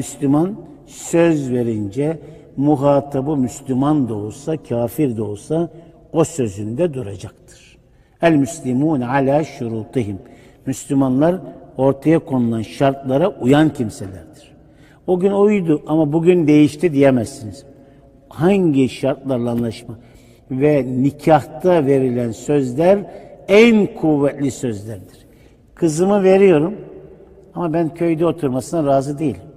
Müslüman söz verince muhatabı Müslüman da olsa, kafir de olsa o sözünde duracaktır. El müslimun ala şurutihim. Müslümanlar ortaya konulan şartlara uyan kimselerdir. O gün oydu ama bugün değişti diyemezsiniz. Hangi şartlarla anlaşma ve nikahta verilen sözler en kuvvetli sözlerdir. Kızımı veriyorum ama ben köyde oturmasına razı değilim.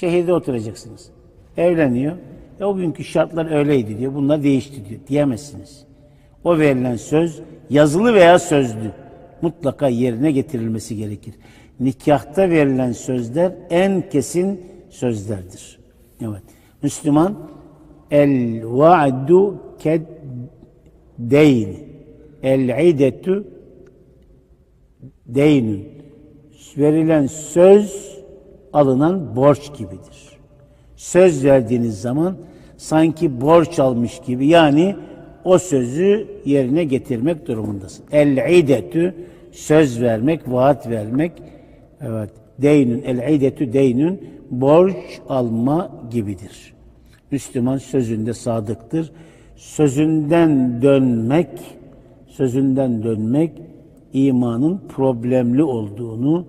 Şehirde oturacaksınız. Evleniyor. E o günkü şartlar öyleydi diyor. Bunlar değişti diyor. Diyemezsiniz. O verilen söz yazılı veya sözlü mutlaka yerine getirilmesi gerekir. Nikahta verilen sözler en kesin sözlerdir. Evet. Müslüman el va'du ked deyn el idetu deynün verilen söz alınan borç gibidir. Söz verdiğiniz zaman sanki borç almış gibi yani o sözü yerine getirmek durumundasın. El-idetü söz vermek, vaat vermek. Evet. Deynün, el-idetü deynün borç alma gibidir. Müslüman sözünde sadıktır. Sözünden dönmek, sözünden dönmek imanın problemli olduğunu,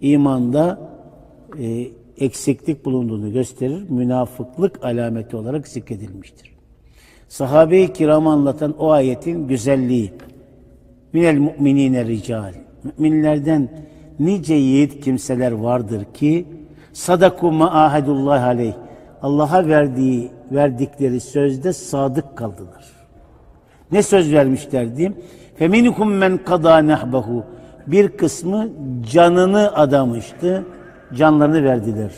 imanda e, eksiklik bulunduğunu gösterir. Münafıklık alameti olarak zikredilmiştir. Sahabe-i kiramı anlatan o ayetin güzelliği. Minel mu'minine rical. Müminlerden nice yiğit kimseler vardır ki sadaku ma ahadullah aleyh. Allah'a verdiği verdikleri sözde sadık kaldılar. Ne söz vermişlerdi? Feminkum men kada nahbahu. Bir kısmı canını adamıştı. Canlarını verdiler.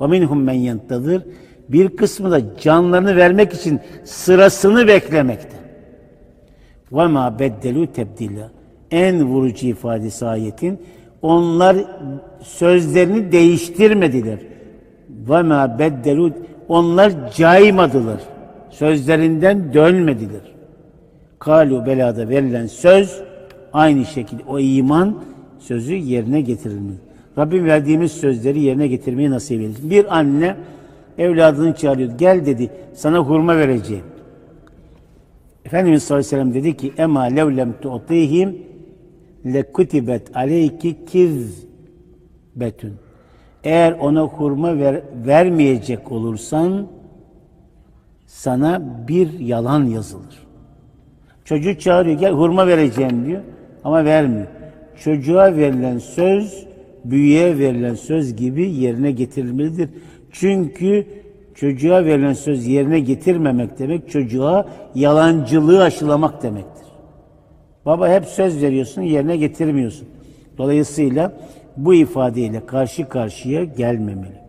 Ve minhum men yentadır. Bir kısmı da canlarını vermek için sırasını beklemekte. Ma beddelu tebdila. En vurucu ifadesi ayetin onlar sözlerini değiştirmediler. Ma beddelu onlar caymadılar. Sözlerinden dönmediler. Kalu belada verilen söz aynı şekilde o iman sözü yerine getirilmeli. Rabbim verdiğimiz sözleri yerine getirmeyi nasip eylesin. Bir anne evladını çağırıyor. Gel dedi sana hurma vereceğim. Efendimiz sallallahu aleyhi ve sellem dedi ki ema lev lem tu'tihim le kutibet aleyki kizbetun. Eğer ona hurma ver, vermeyecek olursan sana bir yalan yazılır. Çocuğu çağırıyor gel hurma vereceğim diyor ama vermiyor. Çocuğa verilen söz büyüye verilen söz gibi yerine getirilmelidir. Çünkü çocuğa verilen söz yerine getirmemek demek çocuğa yalancılığı aşılamak demektir. Baba hep söz veriyorsun yerine getirmiyorsun. Dolayısıyla bu ifadeyle karşı karşıya gelmemeli.